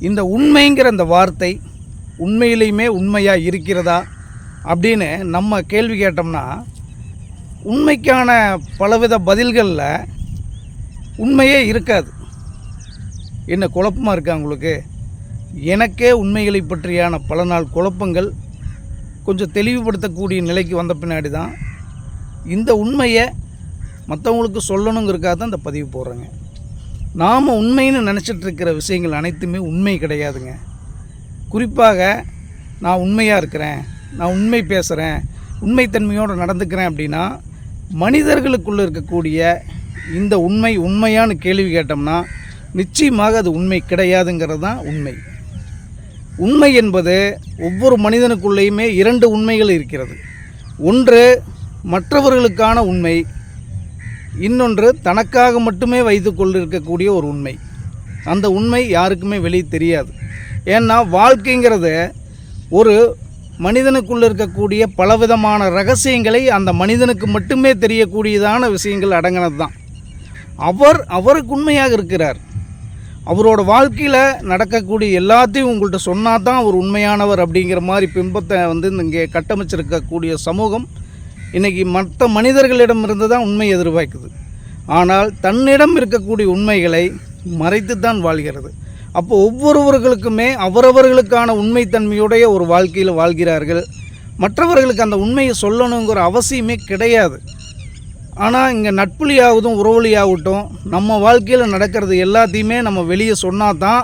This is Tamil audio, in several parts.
இந்த உண்மைங்கிற அந்த வார்த்தை உண்மையிலையுமே உண்மையாக இருக்கிறதா அப்படின்னு நம்ம கேள்வி கேட்டோம்னா உண்மைக்கான பலவித பதில்களில் உண்மையே இருக்காது. என்ன குழப்பமாக இருக்கா உங்களுக்கு? எனக்கே உண்மைகளை பற்றியான பல நாள் குழப்பங்கள் கொஞ்சம் தெளிவுபடுத்தக்கூடிய நிலைக்கு வந்த பின்னாடி தான் இந்த உண்மையை மற்றவங்களுக்கு சொல்லணுங்கிறக்காக தான் இந்த பதிவு போடுறேங்க. நாம் உண்மைன்னு நினச்சிட்டு இருக்கிற விஷயங்கள் அனைத்துமே உண்மை கிடையாதுங்க. குறிப்பாக நான் உண்மையாக இருக்கிறேன் நான் உண்மை பேசுகிறேன் உண்மைத்தன்மையோடு நடந்துக்கிறேன் அப்படின்னா மனிதர்களுக்குள்ளே இருக்கக்கூடிய இந்த உண்மை உண்மையான கேள்வி கேட்டோம்னா நிச்சயமாக அது உண்மை கிடையாதுங்கிறது தான் உண்மை. உண்மை என்பது ஒவ்வொரு மனிதனுக்குள்ளேயுமே இரண்டு உண்மைகள் இருக்கிறது. ஒன்று மற்றவர்களுக்கான உண்மை இன்னொன்று தனக்காக மட்டுமே வைத்து கொண்டிருக்கக்கூடிய ஒரு உண்மை. அந்த உண்மை யாருக்குமே வெளியே தெரியாது. ஏன்னா வாழ்க்கைங்கிறது ஒரு மனிதனுக்குள்ளே இருக்கக்கூடிய பலவிதமான ரகசியங்களை அந்த மனிதனுக்கு மட்டுமே தெரியக்கூடியதான விஷயங்கள் அடங்கினது தான் அவர் அவருக்கு உண்மையாக இருக்கிறார். அவரோட வாழ்க்கையில் நடக்கக்கூடிய எல்லாத்தையும் உங்கள்கிட்ட சொன்னால் தான் அவர் உண்மையானவர் அப்படிங்கிற மாதிரி பிம்பத்தை வந்து இங்கே கட்டமைச்சிருக்கக்கூடிய சமூகம் இன்றைக்கி மற்ற மனிதர்களிடமிருந்து தான் உண்மை எதிர்பார்க்குது. ஆனால் தன்னிடம் இருக்கக்கூடிய உண்மைகளை மறைத்து தான் வாழ்கிறது. அப்போ ஒவ்வொருவர்களுக்குமே அவரவர்களுக்கான உண்மைத்தன்மையுடைய ஒரு வாழ்க்கையில் வாழ்கிறார்கள். மற்றவர்களுக்கு அந்த உண்மையை சொல்லணுங்கிற அவசியமே கிடையாது. ஆனால் இங்கே நட்புலியாகட்டும் உறவுலியாகட்டும் நம்ம வாழ்க்கையில் நடக்கிறது எல்லாத்தையுமே நம்ம வெளியே சொன்னால் தான்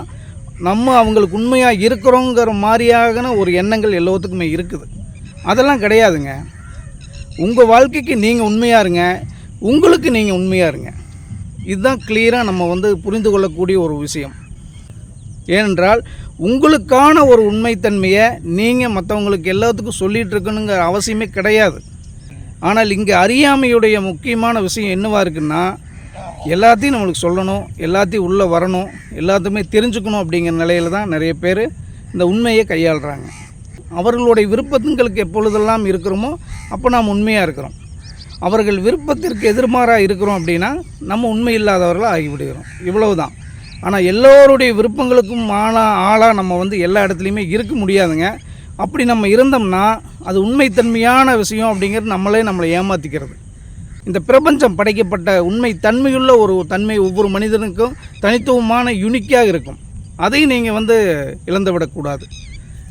நம்ம அவங்களுக்கு உண்மையாக இருக்கிறோங்கிற மாதிரியான ஒரு எண்ணங்கள் எல்லாத்துக்குமே இருக்குது. அதெல்லாம் கிடையாதுங்க. உங்கள் வாழ்க்கைக்கு நீங்கள் உண்மையாக இருங்க. உங்களுக்கு நீங்கள் உண்மையாக இருங்க. இதுதான் கிளியராக நம்ம வந்து புரிந்து கொள்ளக்கூடிய ஒரு விஷயம். ஏனென்றால் உங்களுக்கான ஒரு உண்மைத்தன்மையை நீங்கள் மற்றவங்களுக்கு எல்லாத்துக்கும் சொல்லிகிட்டு இருக்கணுங்கிற அவசியமே கிடையாது. ஆனால் இங்கே அறியாமையுடைய முக்கியமான விஷயம் என்னவாக இருக்குன்னா எல்லாத்தையும் நம்மளுக்கு சொல்லணும் எல்லாத்தையும் உள்ளே வரணும் எல்லாத்தையுமே தெரிஞ்சுக்கணும் அப்படிங்கிற நிலையில தான் நிறைய பேர் இந்த உண்மையை கையாளுறாங்க. அவர்களுடைய விருப்பங்களுக்கு எப்பொழுதெல்லாம் இருக்கிறோமோ அப்போ நாம் உண்மையாக இருக்கிறோம். அவர்கள் விருப்பத்திற்கு எதிர்மாறாக இருக்கிறோம் அப்படின்னா நம்ம உண்மை இல்லாதவர்களாக ஆகிவிடுகிறோம். இவ்வளவு தான் ஆனால் எல்லோருடைய விருப்பங்களுக்கும் ஆளா ஆளாக நம்ம வந்து எல்லா இடத்துலையுமே இருக்க முடியாதுங்க. அப்படி நம்ம இருந்தோம்னா அது உண்மைத்தன்மையான விஷயம் அப்படிங்கிறது நம்மளே நம்மளை ஏமாற்றிக்கிறது இந்த பிரபஞ்சம் படைக்கப்பட்ட உண்மை தன்மையுள்ள ஒரு தன்மை ஒவ்வொரு மனிதனுக்கும் தனித்துவமான யுனிக்காக இருக்கும். அதையும் நீங்கள் வந்து இழந்து விடக்கூடாது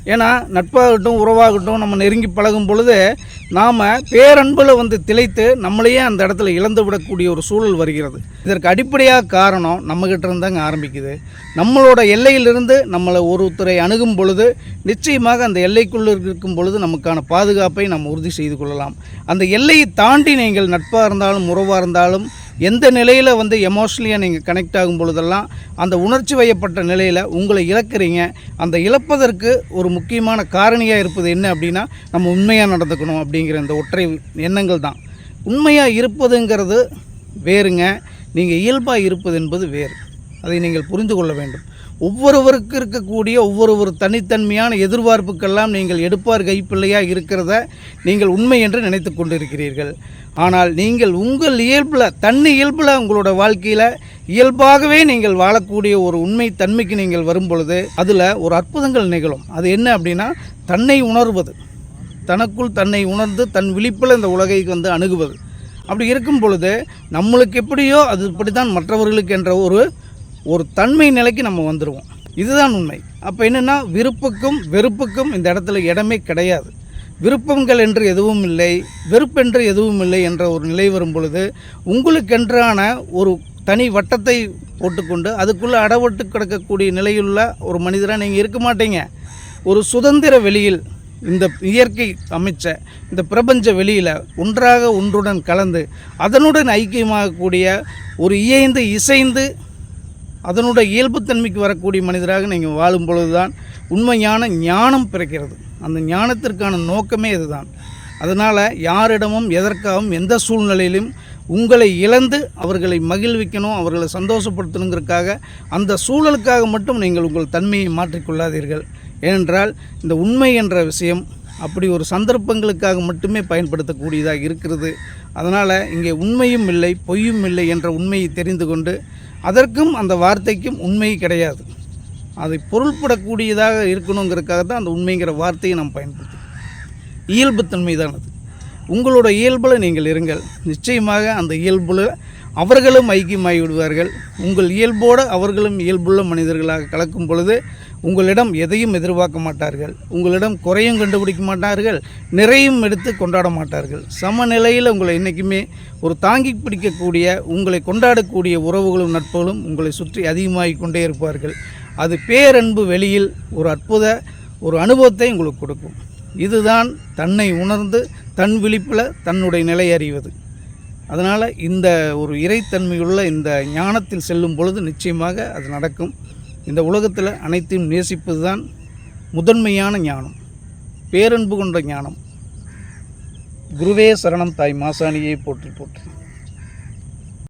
ஏன்னா நட்பாகட்டும் உறவாகட்டும் நம்ம நெருங்கி பழகும் பொழுது நாம் பேரன்பில் வந்து திளைத்து நம்மளையே அந்த இடத்துல இழந்து விடக்கூடிய ஒரு சூழல் வருகிறது. இதற்கு அடிப்படையாக காரணம் நம்மக்கிட்ட இருந்தாங்க ஆரம்பிக்குது. நம்மளோட எல்லையிலிருந்து நம்மளை ஒருத்தரை அணுகும் பொழுது நிச்சயமாக அந்த எல்லைக்குள்ளே இருக்கும் பொழுது நமக்கான பாதுகாப்பை நாம் உறுதி செய்து கொள்ளலாம். அந்த எல்லையை தாண்டி நீங்கள் நட்பாக இருந்தாலும் உறவாக இருந்தாலும் எந்த நிலையில் வந்து எமோஷ்னலியாக நீங்கள் கனெக்ட் ஆகும் பொழுதெல்லாம் அந்த உணர்ச்சி வயப்பட்ட நிலையில் உங்களை இழக்கிறீங்க அந்த இழப்பதற்கு ஒரு முக்கியமான காரணியாக இருப்பது என்ன அப்படின்னா நம்ம உண்மையாக நடந்துக்கணும் அப்படிங்கிற இந்த ஒற்றை எண்ணங்கள் தான். உண்மையாக இருப்பதுங்கிறது வேறுங்க நீங்கள் இயல்பாக இருப்பது என்பது வேறு. அதை நீங்கள் புரிந்து கொள்ள வேண்டும். ஒவ்வொருவருக்கு இருக்கக்கூடிய ஒவ்வொரு ஒரு தனித்தன்மையான எதிர்பார்ப்புக்கெல்லாம் நீங்கள் எடுப்பார் கைப்பிள்ளையாக இருக்கிறத நீங்கள் உண்மை என்று நினைத்து கொண்டிருக்கிறீர்கள். ஆனால் நீங்கள் உங்கள் இயல்பில் தன் இயல்பில் உங்களோட வாழ்க்கையில் இயல்பாகவே நீங்கள் வாழக்கூடிய ஒரு உண்மை தன்மைக்கு நீங்கள் வரும் பொழுது அதில் ஒரு அற்புதங்கள் நிகழும். அது என்ன அப்படின்னா தன்னை உணர்வது. தனக்குள் தன்னை உணர்ந்து தன் விழிப்பில் இந்த உலகை வந்து அணுகுவது. அப்படி இருக்கும் பொழுது நம்மளுக்கு எப்படியோ அது இப்படி தான் மற்றவர்களுக்கு என்ற ஒரு ஒரு தன்மை நிலைக்கு நம்ம வந்துடுவோம் இதுதான் உண்மை. அப்போ என்னென்னா விருப்புக்கும் வெறுப்புக்கும் இந்த இடத்துல இடமே கிடையாது. விருப்பங்கள் என்று எதுவும் இல்லை வெறுப்பென்று எதுவும் இல்லை என்ற ஒரு நிலை வரும் பொழுது உங்களுக்கென்றான ஒரு தனி வட்டத்தை போட்டுக்கொண்டு அதுக்குள்ளே அடவட்டு கிடக்கக்கூடிய நிலையுள்ள ஒரு மனிதராக நீங்கள் இருக்க மாட்டீங்க. ஒரு சுதந்திர வெளியில் இந்த இயற்கை அமைச்ச இந்த பிரபஞ்ச வெளியில் ஒன்றாக ஒன்றுடன் கலந்து அதனுடன் ஐக்கியமாகக்கூடிய ஒரு இயைந்து இசைந்து அதனுடைய இயல்புத்தன்மைக்கு வரக்கூடிய மனிதராக நீங்கள் வாழும் பொழுதுதான் உண்மையான ஞானம் பிறக்கிறது. அந்த ஞானத்திற்கான நோக்கமே இதுதான். அதனால் யாரிடமும் எதற்காகவும் எந்த சூழ்நிலையிலும் உங்களை இழந்து அவர்களை மகிழ்விக்கணும் அவர்களை சந்தோஷப்படுத்தணுங்கிறதுக்காக அந்த சூழலுக்காக மட்டும் நீங்கள் உங்கள் தன்மையை மாற்றிக்கொள்ளாதீர்கள் ஏனென்றால் இந்த உண்மை என்ற விஷயம் அப்படி ஒரு சந்தர்ப்பங்களுக்காக மட்டுமே பயன்படுத்தக்கூடியதாக இருக்கிறது. அதனால் இங்கே உண்மையும் இல்லை பொய்யும் இல்லை என்ற உண்மையை தெரிந்து கொண்டு அதற்கும் அந்த வார்த்தைக்கும் உண்மை கிடையாது. அதை பொருள்படக்கூடியதாக இருக்கணுங்கிறதுக்காக தான் அந்த உண்மைங்கிற வார்த்தையை நாம் பயன்படுத்துகிறோம். இயல்புத்தன்மை தான் அது. உங்களோட இயல்பில் நீங்கள் இருங்கள். நிச்சயமாக அந்த இயல்பில் அவர்களும் ஐக்கியமாகி விடுவார்கள் உங்கள் இயல்போடு அவர்களும் இயல்புள்ள மனிதர்களாக கலக்கும் பொழுது உங்களிடம் எதையும் எதிர்பார்க்க மாட்டார்கள். உங்களிடம் குறையும் கண்டுபிடிக்க மாட்டார்கள். நிறையும் எடுத்து கொண்டாட மாட்டார்கள். சமநிலையில் உங்களை என்றைக்குமே ஒரு தாங்கி பிடிக்கக்கூடிய உங்களை கொண்டாடக்கூடிய உறவுகளும் நட்புகளும் உங்களை சுற்றி அதிகமாகிக் கொண்டே இருப்பார்கள். அது பேரன்பு வெளியில் ஒரு அற்புத ஒரு அனுபவத்தை உங்களுக்கு கொடுக்கும். இதுதான் தன்னை உணர்ந்து தன் விழிப்பில் தன்னுடைய நிலை அறிவது. அதனால் இந்த ஒரு இறைத்தன்மையுள்ள இந்த ஞானத்தில் செல்லும் பொழுது நிச்சயமாக அது நடக்கும். இந்த உலகத்தில் அனைத்தையும் நேசிப்பது தான் முதன்மையான ஞானம். பேரன்பு கொண்ட ஞானம். குருவே சரணம் தாய் மாசாணியை போற்றி போற்றி.